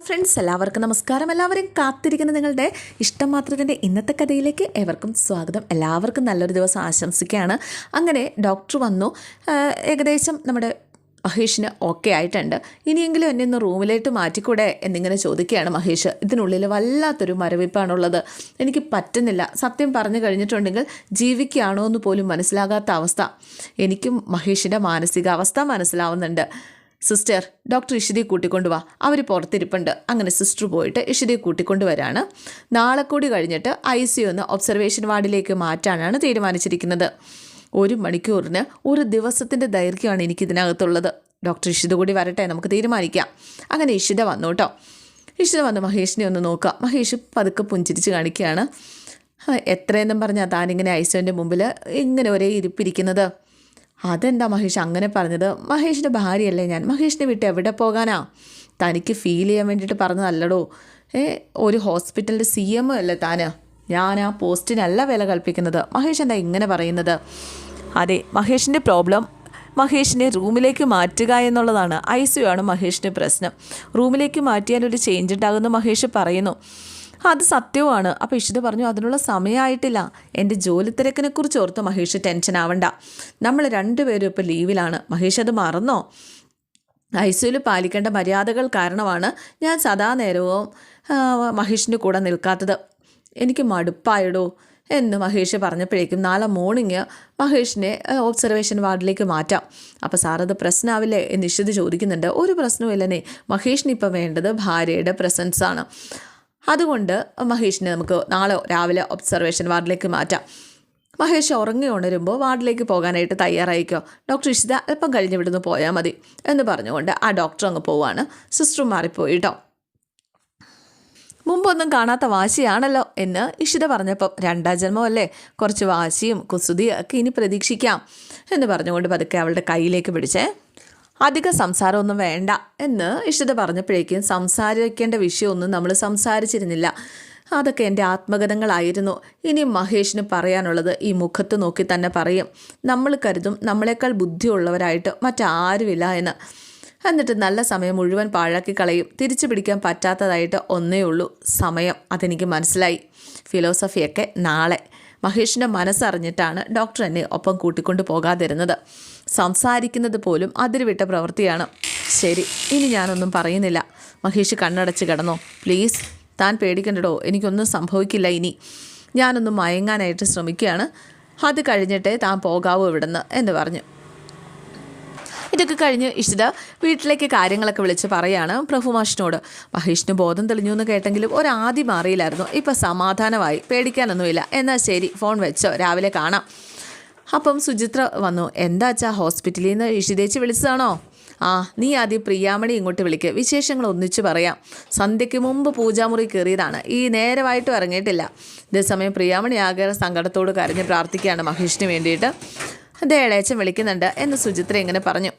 Friends എല്ലാവർക്കും നമസ്കാരം. എല്ലാവരും കാത്തിരിക്കുന്ന നിങ്ങളുടെ ഇഷ്ടം മാത്രത്തിന്റെ ഇന്നത്തെ കഥയിലേക്ക് ഏവർക്കും സ്വാഗതം. എല്ലാവർക്കും നല്ലൊരു ദിവസം ആശംസിക്കുകയാണ്. അങ്ങനെ ഡോക്ടർ വന്നു. ഏകദേശം നമ്മുടെ മഹേഷിന് ഓക്കെ ആയിട്ടുണ്ട്. ഇനിയെങ്കിലും എന്നെ ഒന്ന് റൂമിലേക്ക് മാറ്റിക്കൂടെ എന്നിങ്ങനെ ചോദിക്കുകയാണ് മഹേഷ്. ഇതിനുള്ളിൽ വല്ലാത്തൊരു മരവിപ്പാണുള്ളത്. എനിക്ക് പറ്റുന്നില്ല. സത്യം പറഞ്ഞു കഴിഞ്ഞിട്ടുണ്ടെങ്കിൽ ജീവിക്കുകയാണോ എന്ന് പോലും മനസ്സിലാകാത്ത അവസ്ഥ. എനിക്കും മഹേഷിന്റെ മാനസികാവസ്ഥ മനസ്സിലാവുന്നുണ്ട്. സിസ്റ്റർ ഡോക്ടർ ഇഷിതയെ കൂട്ടിക്കൊണ്ടുവാ അവർ പുറത്തിരിപ്പുണ്ട്. അങ്ങനെ സിസ്റ്റർ പോയിട്ട് ഇഷിതയെ കൂട്ടിക്കൊണ്ടുവരാണ് നാളെ കൂടി കഴിഞ്ഞിട്ട് ഐ സി ഒന്ന് ഒബ്സർവേഷൻ വാർഡിലേക്ക് മാറ്റാനാണ് തീരുമാനിച്ചിരിക്കുന്നത്. ഒരു മണിക്കൂറിന് ഒരു ദിവസത്തിന്റെ ദൈർഘ്യമാണ് എനിക്ക് ഇതിനകത്തുള്ളത് ഡോക്ടർ ഇഷിത കൂടി വരട്ടെ നമുക്ക് തീരുമാനിക്കാം. അങ്ങനെ ഇഷിത വന്നു കേട്ടോ ഇഷിത വന്ന് മഹേഷിനെ ഒന്ന് നോക്കുക. മഹേഷ് പതുക്കെ പുഞ്ചിരിച്ച് കാണിക്കുകയാണ്. "ആ, എത്രയെന്നും പറഞ്ഞാൽ താനിങ്ങനെ ഐസുവിന്റെ മുമ്പിൽ ഇങ്ങനെ ഒരേ ഇരിപ്പിരിക്കുന്നത്? അതെന്താ മഹേഷ്? അങ്ങനെ പറഞ്ഞത് മഹേഷിന്റെ ഭാര്യയല്ലേ ഞാൻ? മഹേഷിനെ വിട്ട് എവിടെ പോകാനാ? തനിക്ക് ഫീൽ ചെയ്യാൻ വേണ്ടിയിട്ട് പറഞ്ഞതല്ലടോ. ഏ ഒരു ഹോസ്പിറ്റലിന്റെ സി എം അല്ലേ താന്? ഞാൻ ആ പോസ്റ്റിനല്ല വില കൽപ്പിക്കുന്നത്. മഹേഷ് എന്താ ഇങ്ങനെ പറയുന്നത്? അതെ മഹേഷിന്റെ പ്രോബ്ലം മഹേഷിനെ റൂമിലേക്ക് മാറ്റുക എന്നുള്ളതാണ്. ഐ സി ആണ് മഹേഷിന്റെ പ്രശ്നം. റൂമിലേക്ക് മാറ്റിയാൽ ഒരു ചേഞ്ച് ഉണ്ടാകുമെന്ന് മഹേഷ് പറയുന്നു. അത് സത്യവുമാണ്. അപ്പോൾ ഇഷിത പറഞ്ഞു അതിനുള്ള സമയമായിട്ടില്ല എന്റെ ജോലി തിരക്കിനെ കുറിച്ച് ഓർത്ത് മഹേഷ് ടെൻഷൻ ആവണ്ട. നമ്മൾ രണ്ടുപേരും ഇപ്പോൾ ലീവിലാണ്. മഹേഷ് അത് മറന്നോ? ഐസിയുൽ പാലിക്കേണ്ട മര്യാദകൾ കാരണമാണ് ഞാൻ സദാ നേരവും മഹേഷിന് കൂടെ നിൽക്കാത്തത്. എനിക്ക് മടുപ്പായിടോ എന്ന് മഹേഷ് പറഞ്ഞപ്പോഴേക്കും നാളെ മോർണിംഗ് മഹേഷിനെ ഒബ്സർവേഷൻ വാർഡിലേക്ക് മാറ്റാം. അപ്പോൾ സാറത് പ്രശ്നമാവില്ലേ എന്ന് ഇഷിത് ചോദിക്കുന്നുണ്ട്. ഒരു പ്രശ്നവുമില്ലെന്നേ മഹേഷിന് ഇപ്പോൾ വേണ്ടത് ഭാര്യയുടെ പ്രസൻസാണ് അതുകൊണ്ട് മഹേഷിനെ നമുക്ക് നാളെ രാവിലെ ഒബ്സർവേഷൻ വാർഡിലേക്ക് മാറ്റാം. മഹേഷ് ഉറങ്ങി ഉണരുമ്പോൾ വാർഡിലേക്ക് പോകാനായിട്ട് തയ്യാറായിക്കോ ഡോക്ടർ ഇഷിത അല്പം കഴിഞ്ഞ് ഇവിടുന്ന് പോയാൽ മതി എന്ന് പറഞ്ഞുകൊണ്ട് ആ ഡോക്ടർ അങ്ങ് പോവാണ്. സിസ്റ്റർ മാറിപ്പോയി കേട്ടോ മുമ്പൊന്നും കാണാത്ത വാശിയാണല്ലോ എന്ന് ഇഷിത പറഞ്ഞപ്പം രണ്ടാം ജന്മമല്ലേ കുറച്ച് വാശിയും കുസൃതിയും ഒക്കെ ഇനി പ്രതീക്ഷിക്കാം എന്ന് പറഞ്ഞുകൊണ്ട് പതുക്കെ അവളുടെ കയ്യിലേക്ക് പിടിച്ചേ. അധിക സംസാരമൊന്നും വേണ്ട എന്ന് ഇഷിത പറഞ്ഞപ്പോഴേക്കും സംസാരിക്കേണ്ട വിഷയമൊന്നും നമ്മൾ സംസാരിച്ചിരുന്നില്ല. അതൊക്കെ എന്റെ ആത്മഗതങ്ങളായിരുന്നു ഇനി മഹേഷിന് പറയാനുള്ളത് ഈ മുഖത്ത് നോക്കി തന്നെ പറയും. നമ്മൾ കരുതും നമ്മളെക്കാൾ ബുദ്ധിയുള്ളവരായിട്ട് മറ്റാരുമില്ല എന്ന്. എന്നിട്ട് നല്ല സമയം മുഴുവൻ പാഴാക്കി കളയും. തിരിച്ചു പിടിക്കാൻ പറ്റാത്തതായിട്ട് ഒന്നേ ഉള്ളൂ സമയം. അതെനിക്ക് മനസ്സിലായി. ഫിലോസഫിയൊക്കെ നാളെ. മഹേഷിന്റെ മനസ്സറിഞ്ഞിട്ടാണ് ഡോക്ടർ എന്നെ ഒപ്പം കൂട്ടിക്കൊണ്ട് പോകാതിരുന്നത്. സംസാരിക്കുന്നത് പോലും അതിരുവിട്ട പ്രവൃത്തിയാണ്. ശരി ഇനി ഞാനൊന്നും പറയുന്നില്ല. മഹേഷ് കണ്ണടച്ച് കിടന്നോ. പ്ലീസ് താൻ പേടിക്കണ്ടടോ? എനിക്കൊന്നും സംഭവിക്കില്ല ഇനി. ഞാനൊന്ന് മയങ്ങാനായിട്ട് ശ്രമിക്കുകയാണ്. അത് കഴിഞ്ഞിട്ടേ താൻ പോകാവൂ ഇവിടുന്ന് എന്ന് പറഞ്ഞു. ഇതൊക്കെ കഴിഞ്ഞ് ഇഷിത വീട്ടിലേക്ക് കാര്യങ്ങളൊക്കെ വിളിച്ച് പറയാണ് പ്രഭുമാഷിനോട്. മഹേഷിന് ബോധം തെളിഞ്ഞു എന്ന് കേട്ടെങ്കിലും ഒരാദ്യം മാറിയില്ലായിരുന്നു. ഇപ്പം സമാധാനമായി. പേടിക്കാനൊന്നുമില്ല. എന്നാൽ ശരി ഫോൺ വെച്ചോ. രാവിലെ കാണാം. അപ്പം സുചിത്ര വന്നു. എന്താ അച്ഛാ ഹോസ്പിറ്റലിൽ നിന്ന് ഇഷിതേച്ച് വിളിച്ചതാണോ? ആ നീ ആദ്യം പ്രിയാമണി ഇങ്ങോട്ട് വിളിക്ക്. വിശേഷങ്ങൾ ഒന്നിച്ചു പറയാം. സന്ധ്യയ്ക്ക് മുമ്പ് പൂജാമുറി കയറിയതാണ്. ഈ നേരമായിട്ടും ഇറങ്ങിയിട്ടില്ല. ഇതേസമയം പ്രിയാമണി ആകെ സങ്കടത്തോട് കരഞ്ഞ് പ്രാർത്ഥിക്കുകയാണ് മഹേഷിന് വേണ്ടിയിട്ട്. അതേ ഇളയച്ചൻ വിളിക്കുന്നുണ്ട്. എന്ന് സുചിത്ര ഇങ്ങനെ പറഞ്ഞു.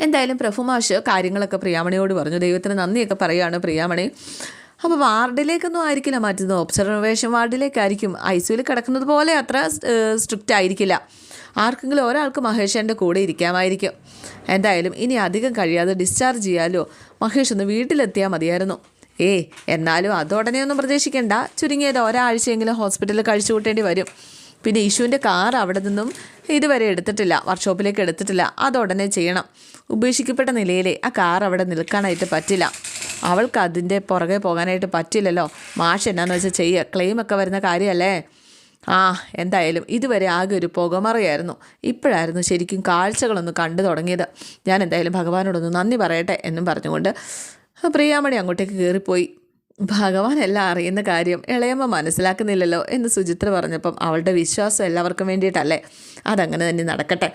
എന്തായാലും പ്രഭുമാഷ് കാര്യങ്ങളൊക്കെ പ്രിയാമണിയോട് പറഞ്ഞു. ദൈവത്തിന് നന്ദിയൊക്കെ പറയുകയാണ് പ്രിയാമണി. അപ്പോൾ വാർഡിലേക്കൊന്നും ആയിരിക്കില്ല മാറ്റുന്നത് ഒബ്സർവേഷൻ വാർഡിലേക്കായിരിക്കും. ഐ സിയുയിൽ കിടക്കുന്നത് പോലെ അത്ര സ്ട്രിക്റ്റ് ആയിരിക്കില്ല. ആർക്കെങ്കിലും ഒരാൾക്ക് മഹേഷന്റെ കൂടെ ഇരിക്കാമായിരിക്കും. എന്തായാലും ഇനി അധികം കഴിയാതെ ഡിസ്ചാർജ് ചെയ്യാലോ. മഹേഷ് ഒന്ന് വീട്ടിലെത്തിയാൽ മതിയായിരുന്നു. ഏയ് എന്നാലും അതോടനെ ഒന്നും പ്രതീക്ഷിക്കേണ്ട. ചുരുങ്ങിയത് ഒരാഴ്ചയെങ്കിലും ഹോസ്പിറ്റലിൽ കഴിച്ചു കൂട്ടേണ്ടി വരും. പിന്നെ ഇഷുവിന്റെ കാർ അവിടെ നിന്നും ഇതുവരെ എടുത്തിട്ടില്ല വർക്ക്ഷോപ്പിലേക്ക് എടുത്തിട്ടില്ല. ഉടനെ ചെയ്യണം. ഉപേക്ഷിക്കപ്പെട്ട നിലയിലെ ആ കാർ അവിടെ നിൽക്കാനായിട്ട് പറ്റില്ല. അവൾക്ക് അതിന്റെ പുറകെ പോകാനായിട്ട് പറ്റില്ലല്ലോ. മാഷ് എന്നാന്ന് വെച്ചാൽ ചെയ്യുക ക്ലെയിമൊക്കെ വരുന്ന കാര്യമല്ലേ ആ എന്തായാലും ഇതുവരെ ആകെ ഒരു പുകമറയായിരുന്നു. ഇപ്പോഴായിരുന്നു ശരിക്കും കാഴ്ചകളൊന്ന് കണ്ടു തുടങ്ങിയത്. ഞാൻ എന്തായാലും ഭഗവാനോടൊന്ന് നന്ദി പറയട്ടെ എന്നും പറഞ്ഞുകൊണ്ട് പ്രിയാമണി അങ്ങോട്ടേക്ക് കയറിപ്പോയി ഭഗവാൻ എല്ലാം അറിയുന്ന കാര്യം ഇളയമ്മ മനസ്സിലാക്കുന്നില്ലല്ലോ എന്ന് സുചിത്ര പറഞ്ഞപ്പം അവളുടെ വിശ്വാസം എല്ലാവർക്കും വേണ്ടിയിട്ടല്ലേ? അതങ്ങനെ തന്നെ നടക്കട്ടെ.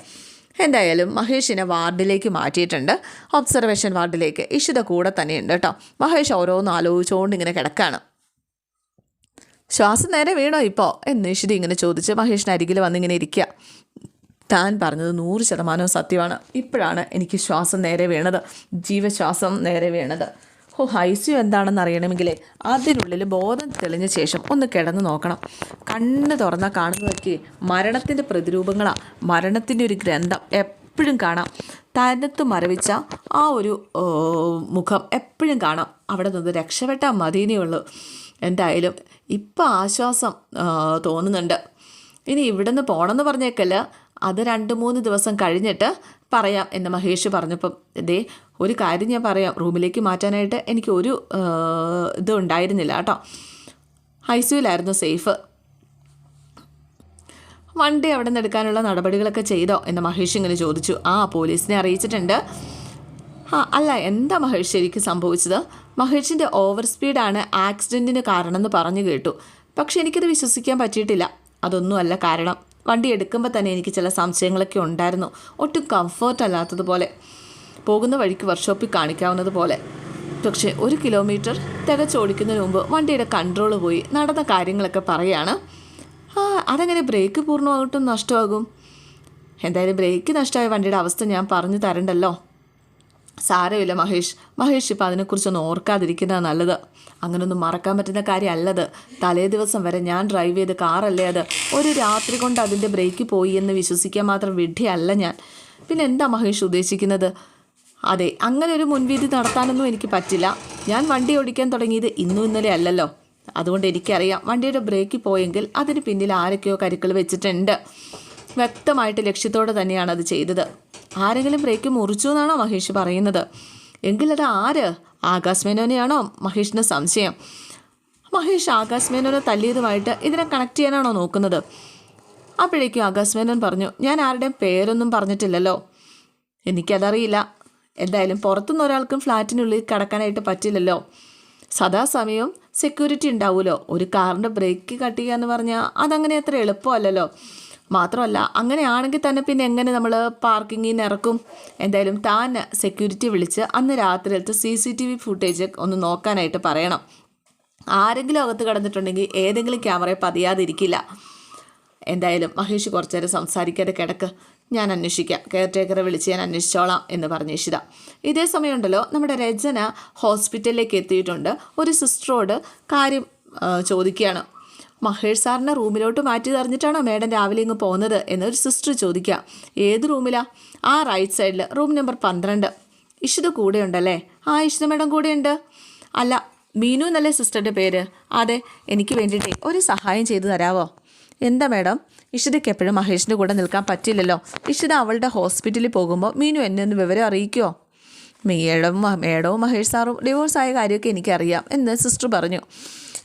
എന്തായാലും മഹേഷിനെ വാർഡിലേക്ക് മാറ്റിയിട്ടുണ്ട്. ഒബ്സർവേഷൻ വാർഡിലേക്ക്. ഇഷിത കൂടെ തന്നെയുണ്ട് കേട്ടോ. മഹേഷ് ഓരോന്ന് ആലോചിച്ചുകൊണ്ട് ഇങ്ങനെ കിടക്കാണ്. ശ്വാസം നേരെ വീണോ ഇപ്പോൾ എന്ന് ഇഷിത ഇങ്ങനെ ചോദിച്ച് മഹേഷിന് അരികിൽ വന്നിങ്ങനെ ഇരിക്കുക താൻ പറഞ്ഞത് നൂറ് ശതമാനവും സത്യമാണ്. ഇപ്പോഴാണ് എനിക്ക് ശ്വാസം നേരെ വീണത്. ജീവശ്വാസം നേരെ വീണത്. ഓ ഐസിയു എന്താണെന്ന് അറിയണമെങ്കിൽ അതിനുള്ളിൽ ബോധം തെളിഞ്ഞ ശേഷം ഒന്ന് കിടന്ന് നോക്കണം. കണ്ണ് തുറന്നാൽ കാണുന്നതൊക്കെ മരണത്തിന്റെ പ്രതിരൂപങ്ങളാണ് മരണത്തിന്റെ ഒരു ഗ്രന്ഥം എപ്പോഴും കാണാം. തനത്ത് മരവിച്ച ആ ഒരു മുഖം എപ്പോഴും കാണാം. അവിടെ നിന്ന് രക്ഷപ്പെട്ടാൽ മതിയേ ഉള്ളൂ. എന്തായാലും ഇപ്പം ആശ്വാസം തോന്നുന്നുണ്ട്. ഇനി ഇവിടുന്ന് പോകണമെന്ന് പറഞ്ഞേക്കല്ല. അത് രണ്ട് മൂന്ന് ദിവസം കഴിഞ്ഞിട്ട് പറയാം എന്ന് മഹേഷ് പറഞ്ഞപ്പം. ദേ ഒരു കാര്യം ഞാൻ പറയാം. റൂമിലേക്ക് മാറ്റാനായിട്ട് എനിക്ക് ഒരു ഇതും ഉണ്ടായിരുന്നില്ല കേട്ടോ. ഐസിയുലായിരുന്നു സേഫ്. വണ്ടി അവിടെ നിന്ന് എടുക്കാനുള്ള നടപടികളൊക്കെ ചെയ്തോ എന്ന് മഹേഷ് ഇങ്ങനെ ചോദിച്ചു. ആ പോലീസിനെ അറിയിച്ചിട്ടുണ്ട്. ആ അല്ല എന്താ മഹേഷ് ശരിക്കും സംഭവിച്ചത്? മഹേഷിന്റെ ഓവർ സ്പീഡാണ് ആക്സിഡന്റിന് കാരണമെന്ന് പറഞ്ഞു കേട്ടു. പക്ഷെ എനിക്കത് വിശ്വസിക്കാൻ പറ്റിയിട്ടില്ല. അതൊന്നുമല്ല കാരണം. വണ്ടി എടുക്കുമ്പോൾ തന്നെ എനിക്ക് ചില സംശയങ്ങളൊക്കെ ഉണ്ടായിരുന്നു. ഒട്ടും കംഫർട്ട് അല്ലാത്തതുപോലെ. പോകുന്ന വഴിക്ക് വർക്ക്ഷോപ്പിൽ കാണിക്കാവുന്നത് പോലെ. പക്ഷേ ഒരു കിലോമീറ്റർ തികച്ചോടിക്കുന്നതിന് മുമ്പ് വണ്ടിയുടെ കൺട്രോൾ പോയി നടന്ന കാര്യങ്ങളൊക്കെ പറയാണ്. ആ അതെങ്ങനെ ബ്രേക്ക് പൂർണമായിട്ടും നഷ്ടമാകും? എന്തായാലും ബ്രേക്ക് നഷ്ടമായ വണ്ടിയുടെ അവസ്ഥ ഞാൻ പറഞ്ഞു തരണ്ടല്ലോ. സാരമില്ല മഹേഷ്. മഹേഷ് ഇപ്പം അതിനെക്കുറിച്ചൊന്നും ഓർക്കാതിരിക്കുന്നതാണ് നല്ലത്. അങ്ങനൊന്നും മറക്കാൻ പറ്റുന്ന കാര്യമല്ലത്. തലേ ദിവസം വരെ ഞാൻ ഡ്രൈവ് ചെയ്ത് കാറല്ലേ അത്? ഒരു രാത്രി കൊണ്ട് അതിന്റെ ബ്രേക്ക് പോയി എന്ന് വിശ്വസിക്കാൻ മാത്രം വിഡ്ഢിയല്ല ഞാൻ. പിന്നെ എന്താ മഹേഷ് ഉദ്ദേശിക്കുന്നത്? അതെ അങ്ങനെ ഒരു മുൻവിധി നടത്താനൊന്നും എനിക്ക് പറ്റില്ല. ഞാൻ വണ്ടി ഓടിക്കാൻ തുടങ്ങിയത് ഇന്നും ഇന്നലെ അല്ലല്ലോ. അതുകൊണ്ട് എനിക്കറിയാം വണ്ടിയുടെ ബ്രേക്ക് പോയെങ്കിൽ അതിന് പിന്നിൽ ആരൊക്കെയോ കരുക്കൾ വെച്ചിട്ടുണ്ട്. വ്യക്തമായിട്ട് ലക്ഷ്യത്തോടെ തന്നെയാണ് അത് ചെയ്തത്. ആരെങ്കിലും ബ്രേക്ക് മുറിച്ചു എന്നാണോ മഹേഷ് പറയുന്നത്? എങ്കിലത് ആര്? ആകാശ് മേനോനെയാണോ മഹേഷിന് സംശയം? മഹേഷ് ആകാശ് മേനോനെ തല്ലിയതുമായിട്ട് ഇതിനെ കണക്ട് ചെയ്യാനാണോ നോക്കുന്നത്? അപ്പോഴേക്കും ആകാശ് മേനോൻ പറഞ്ഞു ഞാൻ ആരുടെയും പേരൊന്നും പറഞ്ഞിട്ടില്ലല്ലോ. എനിക്കതറിയില്ല. എന്തായാലും പുറത്തുനിന്ന് ഒരാൾക്കും ഫ്ലാറ്റിനുള്ളിൽ കടക്കാനായിട്ട് പറ്റില്ലല്ലോ. സദാസമയം സെക്യൂരിറ്റി ഉണ്ടാവുമല്ലോ ഒരു കാറിന്റെ ബ്രേക്ക് കട്ട് ചെയ്യുക എന്ന് പറഞ്ഞാൽ അതങ്ങനെ അത്ര എളുപ്പമല്ലല്ലോ. മാത്രമല്ല അങ്ങനെയാണെങ്കിൽ തന്നെ പിന്നെ എങ്ങനെ നമ്മൾ പാർക്കിങ്ങിൽ നിന്ന് ഇറക്കും? എന്തായാലും താൻ സെക്യൂരിറ്റി വിളിച്ച് അന്ന് രാത്രിയിലത്തെ C C T V footage ഒന്ന് നോക്കാനായിട്ട് പറയണം. ആരെങ്കിലും അകത്ത് കടന്നിട്ടുണ്ടെങ്കിൽ ഏതെങ്കിലും ക്യാമറയെ പതിയാതിരിക്കില്ല. എന്തായാലും മഹേഷ് കുറച്ചു നേരം സംസാരിക്കാതെ കിടക്ക്. ഞാൻ അന്വേഷിക്കാം. കെയർ ടേക്കറെ വിളിച്ച് ഞാൻ അന്വേഷിച്ചോളാം എന്ന് പറഞ്ഞ് ഇഷിത. ഇതേ സമയമുണ്ടല്ലോ നമ്മുടെ രചന ഹോസ്പിറ്റലിലേക്ക് എത്തിയിട്ടുണ്ട്. ഒരു സിസ്റ്ററോട് കാര്യം ചോദിക്കുകയാണ്. മഹേഷ് സാറിനെ റൂമിലോട്ട് മാറ്റി തറിഞ്ഞിട്ടാണോ മേഡം രാവിലെ ഇങ്ങ് പോകുന്നത് എന്നൊരു സിസ്റ്റർ ചോദിക്കുക. ഏത് റൂമിലാ? ആ റൈറ്റ് സൈഡിൽ റൂം നമ്പർ പന്ത്രണ്ട്. ഇഷിത കൂടെയുണ്ടല്ലേ? ആ ഇഷിത മേഡം കൂടെയുണ്ട്. അല്ല മീനു എന്നല്ലേ സിസ്റ്ററുടെ പേര്? അതെ എനിക്ക് വേണ്ടിയിട്ടേ ഒരു സഹായം ചെയ്തു തരാവോ? എന്താ മേഡം? ഇഷിതയ്ക്ക് എപ്പോഴും മഹേഷിന്റെ കൂടെ നിൽക്കാൻ പറ്റില്ലല്ലോ. ഇഷിത അവളുടെ ഹോസ്പിറ്റലിൽ പോകുമ്പോൾ മീനു എന്നെ ഒന്ന് വിവരം അറിയിക്കുമോ മേഡവും മേഡവും മഹേഷ് സാറും ഡിവോഴ്സ് ആയ കാര്യമൊക്കെ എനിക്കറിയാം എന്ന് സിസ്റ്റർ പറഞ്ഞു.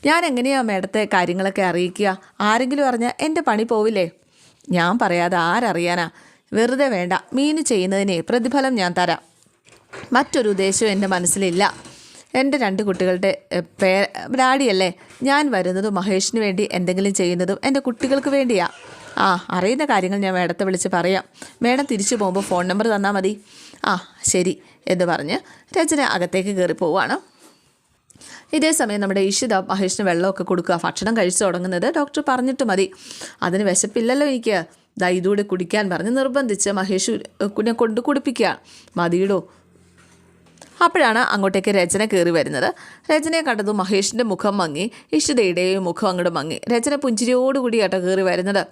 ഞാൻ എങ്ങനെയാണ് മേഡത്തെ കാര്യങ്ങളൊക്കെ അറിയിക്കുക? ആരെങ്കിലും അറിഞ്ഞാൽ എന്റെ പണി പോവില്ലേ? ഞാൻ പറയാതെ ആരറിയാനാ? വെറുതെ വേണ്ട. മീന് ചെയ്യുന്നതിനെ പ്രതിഫലം ഞാൻ തരാം. മറ്റൊരു ഉദ്ദേശവും എന്റെ മനസ്സിലില്ല. എന്റെ രണ്ട് കുട്ടികളുടെ പേ ഡാഡിയല്ലേ? ഞാൻ വരുന്നതും മഹേഷിന് വേണ്ടി എന്തെങ്കിലും ചെയ്യുന്നതും എന്റെ കുട്ടികൾക്ക് വേണ്ടിയാ. ആ അറിയുന്ന കാര്യങ്ങൾ ഞാൻ മേഡത്തെ വിളിച്ച് പറയാം. മേഡം തിരിച്ചു പോകുമ്പോൾ ഫോൺ നമ്പർ തന്നാൽ മതി. ആ ശരി എന്ന് പറഞ്ഞ് രചന അകത്തേക്ക് കയറി പോവുകയാണ് ഇതേ സമയം നമ്മുടെ ഇഷിത മഹേഷിന് വെള്ളമൊക്കെ കൊടുക്കുക ഭക്ഷണം കഴിച്ചു തുടങ്ങുന്നത് ഡോക്ടർ പറഞ്ഞിട്ട് മതി. അതിന് വിശപ്പില്ലല്ലോ എനിക്ക്. ദൈതൂടെ കുടിക്കാൻ പറഞ്ഞ് നിർബന്ധിച്ച് മഹേഷ് കുഞ്ഞെ കൊണ്ട് കുടിപ്പിക്കുക. മതിയിടോ. അപ്പോഴാണ് അങ്ങോട്ടേക്ക് രചന കയറി വരുന്നത്. രചനയെ കണ്ടതും മഹേഷിന്റെ മുഖം മങ്ങി ഇഷിതയുടെയും മുഖം അങ്ങോട്ട് മങ്ങി. രചന പുഞ്ചിരിയോടുകൂടി കേട്ടോ കയറി വരുന്നത്.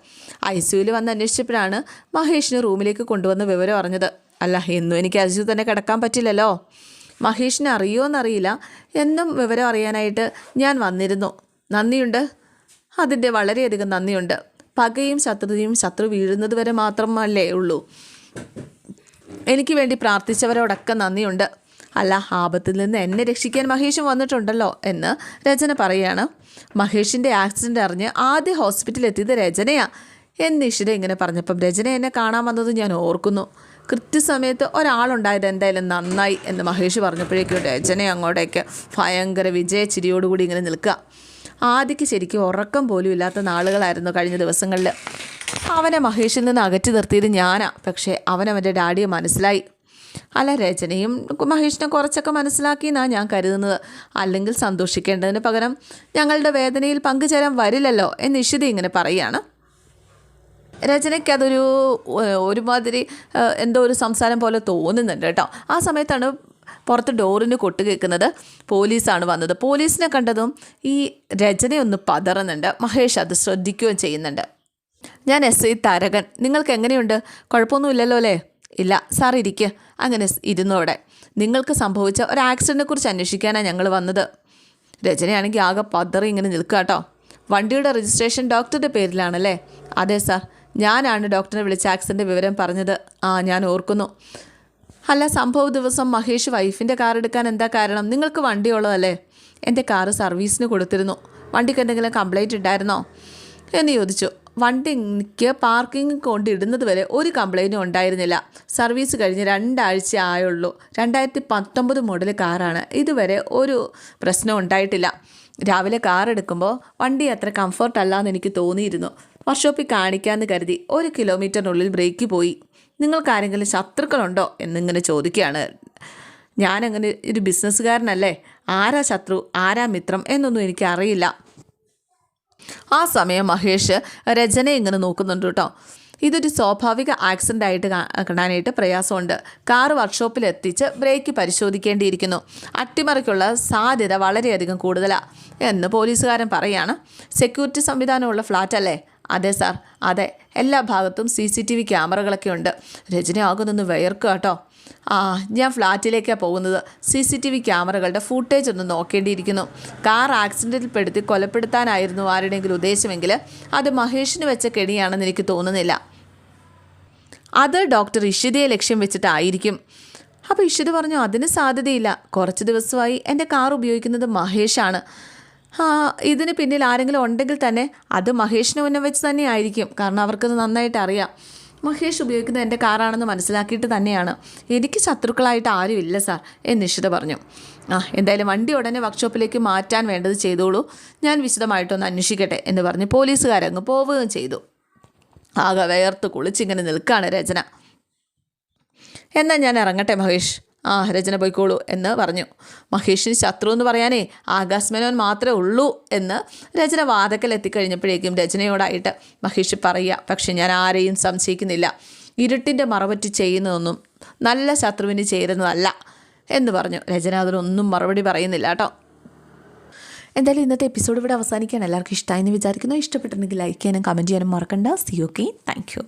ഐ സിയുയിൽ വന്ന് അന്വേഷിച്ചപ്പോഴാണ് മഹേഷിനെ റൂമിലേക്ക് കൊണ്ടുവന്ന വിവരം അറിഞ്ഞത്. അല്ല എന്നും എനിക്ക് സിയു തന്നെ കിടക്കാൻ പറ്റില്ലല്ലോ. മഹേഷിനെ അറിയുമോയെന്നറിയില്ല എന്നും വിവരം അറിയാനായിട്ട് ഞാൻ വന്നിരുന്നു. നന്ദിയുണ്ട്. അതിന്റെ വളരെയധികം നന്ദിയുണ്ട്. പകയും ശത്രുതയും ശത്രു വീഴുന്നത് വരെ മാത്രമല്ലേ ഉള്ളൂ. എനിക്ക് വേണ്ടി പ്രാർത്ഥിച്ചവരോടൊക്കെ നന്ദിയുണ്ട്. അല്ല ആപത്തിൽ നിന്ന് എന്നെ രക്ഷിക്കാൻ മഹേഷും വന്നിട്ടുണ്ടല്ലോ എന്ന് രചന പറയാണ്. മഹേഷിന്റെ ആക്സിഡന്റ് അറിഞ്ഞ് ആദ്യ ഹോസ്പിറ്റലിൽ എത്തിയത് രചനയാ എന്ന് ഇഷിത ഇങ്ങനെ പറഞ്ഞപ്പം രചന എന്നെ കാണാൻ വന്നത് ഞാൻ ഓർക്കുന്നു. കൃത്യസമയത്ത് ഒരാളുണ്ടായത് എന്തായാലും നന്നായി എന്ന് മഹേഷ് പറഞ്ഞപ്പോഴേക്കും രചന അങ്ങോട്ടേക്ക് ഭയങ്കര വിജയ ചിരിയോടുകൂടി ഇങ്ങനെ നിൽക്കുക. ആദ്യക്ക് ശരിക്കും ഉറക്കം പോലും ഇല്ലാത്ത നാളുകളായിരുന്നു കഴിഞ്ഞ ദിവസങ്ങളിൽ. അവനെ മഹേഷിൽ നിന്ന് അകറ്റി നിർത്തിയത് ഞാനാ. പക്ഷേ അവൻ ഡാഡിയെ മനസ്സിലായി. അല്ല രചനയും മഹേഷിനെ കുറച്ചൊക്കെ മനസ്സിലാക്കി എന്നാണ് ഞാൻ കരുതുന്നത്. അല്ലെങ്കിൽ സന്തോഷിക്കേണ്ടതിന് പകരം ഞങ്ങളുടെ വേദനയിൽ പങ്കുചേരാൻ വരില്ലല്ലോ എന്ന് ഇഷിത ഇങ്ങനെ പറയുകയാണ്. രചനയ്ക്ക് അതൊരു ഏഹ്, ഒരുമാതിരി എന്തോ ഒരു സംസാരം പോലെ തോന്നുന്നുണ്ട് കേട്ടോ. ആ സമയത്താണ് പുറത്ത് ഡോറിന് കൊട്ട് കേൾക്കുന്നത്. പോലീസാണ് വന്നത്. പോലീസിനെ കണ്ടതും ഈ രചനയൊന്ന് പതറുന്നുണ്ട്. മഹേഷ് അത് ശ്രദ്ധിക്കുകയും ചെയ്യുന്നുണ്ട്. ഞാൻ എസ് ഐ തരകൻ. നിങ്ങൾക്ക് എങ്ങനെയുണ്ട്? കുഴപ്പമൊന്നുമില്ലല്ലോ അല്ലേ? ഇല്ല സാർ ഇരിക്കുക അങ്ങനെ ഇരുന്നു ഇരുന്നോടെ. നിങ്ങൾക്ക് സംഭവിച്ച ഒരു ആക്സിഡന്റിനെ കുറിച്ച് അന്വേഷിക്കാനാണ് ഞങ്ങൾ വന്നത്. രചനയാണെങ്കിൽ ആകെ പതറി ഇങ്ങനെ നിൽക്കുക കേട്ടോ വണ്ടിയുടെ രജിസ്ട്രേഷൻ ഡോക്ടറുടെ പേരിലാണല്ലേ? അതെ സാർ. ഞാനാണ് ഡോക്ടറെ വിളിച്ച ആക്സിഡന്റ് വിവരം പറഞ്ഞത്. ആ ഞാൻ ഓർക്കുന്നു. അല്ല സംഭവ ദിവസം മഹേഷ് വൈഫിന്റെ കാർ എടുക്കാൻ എന്താ കാരണം? നിങ്ങൾക്ക് വണ്ടി ഉള്ളതല്ലേ? എന്റെ കാറ് സർവീസിന് കൊടുത്തിരുന്നു. വണ്ടിക്ക് എന്തെങ്കിലും കംപ്ലൈന്റ് ഉണ്ടായിരുന്നോ? എന്ന് ചോദിച്ചു. വണ്ടി എനിക്ക് പാർക്കിംഗ് കൊണ്ടിടുന്നത് വരെ ഒരു കംപ്ലൈന്റും ഉണ്ടായിരുന്നില്ല. സർവീസ് കഴിഞ്ഞ് രണ്ടാഴ്ച ആയുള്ളൂ. രണ്ടായിരത്തി പത്തൊമ്പത് മോഡൽ കാറാണ്. ഇതുവരെ ഒരു പ്രശ്നം ഉണ്ടായിട്ടില്ല. രാവിലെ കാർ എടുക്കുമ്പോൾ വണ്ടി അത്ര കംഫർട്ട് അല്ലാന്ന് എനിക്ക് തോന്നിയിരുന്നു. വർക്ക്ഷോപ്പിൽ കാണിക്കാമെന്ന് കരുതി ഒരു കിലോമീറ്ററിനുള്ളിൽ ബ്രേക്ക് പോയി. നിങ്ങൾക്ക് ആരെങ്കിലും ശത്രുക്കളുണ്ടോ എന്നിങ്ങനെ ചോദിക്കുകയാണ്. ഞാനങ്ങനെ ഒരു ബിസിനസ്സുകാരനല്ലേ ആരാ ശത്രു? ആരാ മിത്രം? എന്നൊന്നും എനിക്ക് അറിയില്ല ആ സമയം മഹേഷ് രചന ഇങ്ങനെ നോക്കുന്നുണ്ട് കേട്ടോ. ഇതൊരു സ്വാഭാവിക ആക്സിഡന്റ് ആയിട്ട് കാണാനായിട്ട് പ്രയാസമുണ്ട്. കാർ വർക്ക്ഷോപ്പിൽ എത്തിച്ച് ബ്രേക്ക് പരിശോധിക്കേണ്ടിയിരിക്കുന്നു. അട്ടിമറിക്കുള്ള സാധ്യത വളരെയധികം കൂടുതലാണ് എന്ന് പോലീസുകാരൻ പറയാണ്. സെക്യൂരിറ്റി സംവിധാനമുള്ള ഫ്ലാറ്റ് അല്ലേ അതെ സാർ അതെ. എല്ലാ ഭാഗത്തും സി സി ടി വി ക്യാമറകളൊക്കെ ഉണ്ട്. രചനയാകുന്നൊന്ന് വിയർക്കുക കേട്ടോ. ആ ഞാൻ ഫ്ലാറ്റിലേക്കാണ് പോകുന്നത്. സി സി ടി വി ക്യാമറകളുടെ ഫൂട്ടേജ് ഒന്ന് നോക്കേണ്ടിയിരിക്കുന്നു. കാർ ആക്സിഡന്റിൽപ്പെടുത്തി കൊലപ്പെടുത്താനായിരുന്നു ആരുടെയെങ്കിലും ഉദ്ദേശമെങ്കിൽ അത് മഹേഷിന് വെച്ച കെണിയാണെന്ന് എനിക്ക് തോന്നുന്നില്ല. അത് ഡോക്ടർ ഇഷിതയെ ലക്ഷ്യം വെച്ചിട്ടായിരിക്കും. അപ്പോൾ ഇഷിത പറഞ്ഞു അതിന് സാധ്യതയില്ല. കുറച്ച് ദിവസമായി എന്റെ കാർ ഉപയോഗിക്കുന്നത് മഹേഷാണ്. ഇതിന് പിന്നിൽ ആരെങ്കിലും ഉണ്ടെങ്കിൽ തന്നെ അത് മഹേഷിനെ മുന്നേ വെച്ച് തന്നെ ആയിരിക്കും. കാരണം അവർക്കത് നന്നായിട്ട് അറിയാം. മഹേഷ് ഉപയോഗിക്കുന്നത് എന്റെ കാറാണെന്ന് മനസ്സിലാക്കിയിട്ട് തന്നെയാണ്. എനിക്ക് ശത്രുക്കളായിട്ട് ഇല്ല സാർ എന്ന് നിഷിത പറഞ്ഞു. ആ എന്തായാലും വണ്ടി ഉടനെ വർക്ക്ഷോപ്പിലേക്ക് മാറ്റാൻ വേണ്ടത് ചെയ്തോളൂ. ഞാൻ വിശദമായിട്ടൊന്ന് അന്വേഷിക്കട്ടെ എന്ന് പറഞ്ഞ് പോലീസുകാരങ്ങ് പോവുകയും ചെയ്തു. ആകെ വേർത്ത് കുളിച്ചിങ്ങനെ നിൽക്കുകയാണ് രചന. എന്നാൽ ഞാൻ ഇറങ്ങട്ടെ മഹേഷ്? ആ രചന പോയിക്കോളൂ എന്ന് പറഞ്ഞു. മഹേഷിന് ശത്രു എന്ന് പറയാനേ ആകാശ് മേനോൻ മാത്രമേ ഉള്ളൂ എന്ന് രചന വാതക്കൽ എത്തിക്കഴിഞ്ഞപ്പോഴേക്കും രചനയോടായിട്ട് മഹേഷ് പറയുക പക്ഷെ ഞാൻ ആരെയും സംശയിക്കുന്നില്ല. ഇരുട്ടിന്റെ മറവറ്റ് ചെയ്യുന്നതൊന്നും നല്ല ശത്രുവിന് ചേരുന്നതല്ല എന്ന് പറഞ്ഞു. രചന അതിനൊന്നും മറുപടി പറയുന്നില്ല കേട്ടോ. എന്തായാലും ഇന്നത്തെ എപ്പിസോഡ് ഇവിടെ അവസാനിക്കുകയാണ്. എല്ലാവർക്കും ഇഷ്ടമായി എന്ന് വിചാരിക്കുന്നു. ഇഷ്ടപ്പെട്ടിട്ടുണ്ടെങ്കിൽ ലൈക്ക് ചെയ്യാനും കമന്റ് ചെയ്യാനും മറക്കണ്ട. C okay thank you